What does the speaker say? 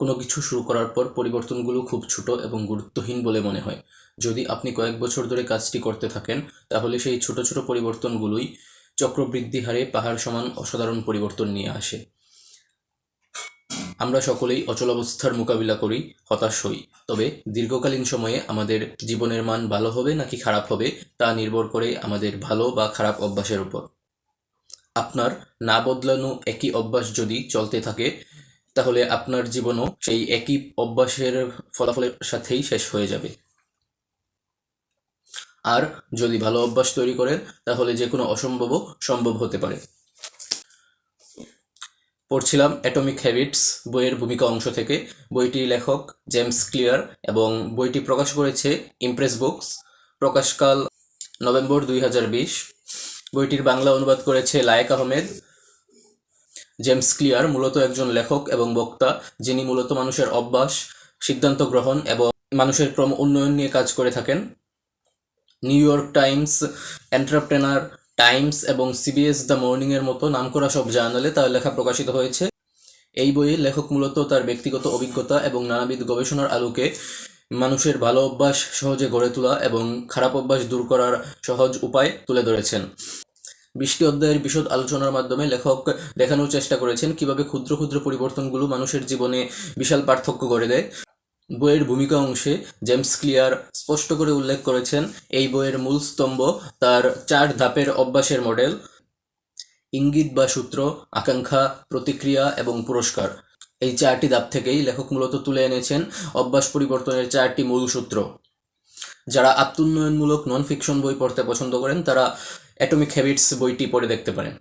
কোনো কিছু শুরু করার পর পরিবর্তনগুলো খুব ছোট এবং গুরুত্বহীন বলে মনে হয়। যদি আপনি কয়েক বছর ধরে কাজটি করতে থাকেন, তাহলে সেই ছোট ছোট পরিবর্তনগুলোই চক্রবৃদ্ধি হারে পাহাড় সমান অসাধারণ পরিবর্তন নিয়ে আসে। আমরা সকলেই অচলাবস্থার মোকাবিলা করি, হতাশ হই। তবে দীর্ঘকালীন সময়ে আমাদের জীবনের মান ভালো হবে নাকি খারাপ হবে, তা নির্ভর করে আমাদের ভালো বা খারাপ অভ্যাসের উপর। আপনার না বদলানো একই অভ্যাস যদি চলতে থাকে তাহলে আপনার জীবনও সেই একই অভ্যাসের ফলাফলের সাথেই শেষ হয়ে যাবে। আর যদি ভালো অভ্যাস তৈরি করেন, তাহলে যে কোনো অসম্ভবও সম্ভব হতে পারে। পড়ছিলাম অ্যাটমিক হ্যাবিটস বইয়ের ভূমিকা অংশ থেকে। বইটি লেখক জেমস ক্লিয়ার এবং বইটি প্রকাশ করেছে ইমপ্রেস বুকস প্রকাশকাল নভেম্বর দুই হাজার বিশ। বইটির বাংলা অনুবাদ করেছে লায়েক আহমেদ। জেমস ক্লিয়ার মূলত একজন লেখক এবং বক্তা, যিনি মূলত মানুষের অভ্যাস, সিদ্ধান্ত গ্রহণ এবং মানুষের ক্রম উন্নয়ন নিয়ে কাজ করে থাকেন। New York Times, entrepreneur Times এবং সিবিএস দ্য মর্নিংয়ের মতো নামকরা সব জার্নালে তার লেখা প্রকাশিত হয়েছে। এই বইয়ে লেখক মূলত তার ব্যক্তিগত অভিজ্ঞতা এবং নানাবিধ গবেষণার আলোকে মানুষের ভালো অভ্যাস সহজে গড়ে তোলা এবং খারাপ অভ্যাস দূর করার সহজ উপায় তুলে ধরেছেন। বিশটি অধ্যায়ের বিশদ আলোচনার মাধ্যমে লেখক দেখানোর চেষ্টা করেছেন কীভাবে ক্ষুদ্র ক্ষুদ্র পরিবর্তনগুলো মানুষের জীবনে বিশাল পার্থক্য গড়ে দেয়। বইয়ের ভূমিকা অংশে জেমস ক্লিয়ার স্পষ্ট করে উল্লেখ করেছেন, এই বইয়ের মূল স্তম্ভ তার চার ধাপের অভ্যাসের মডেল, ইঙ্গিত বা সূত্র, আকাঙ্ক্ষা, প্রতিক্রিয়া এবং পুরস্কার। এই চারটি ধাপ থেকেই লেখক মূলত তুলে এনেছেন অভ্যাস পরিবর্তনের চারটি মূল সূত্র। যারা আত্মোন্নয়নমূলক নন ফিকশন বই পড়তে পছন্দ করেন, তারা অ্যাটমিক হ্যাবিটস বইটি পড়ে দেখতে পারেন।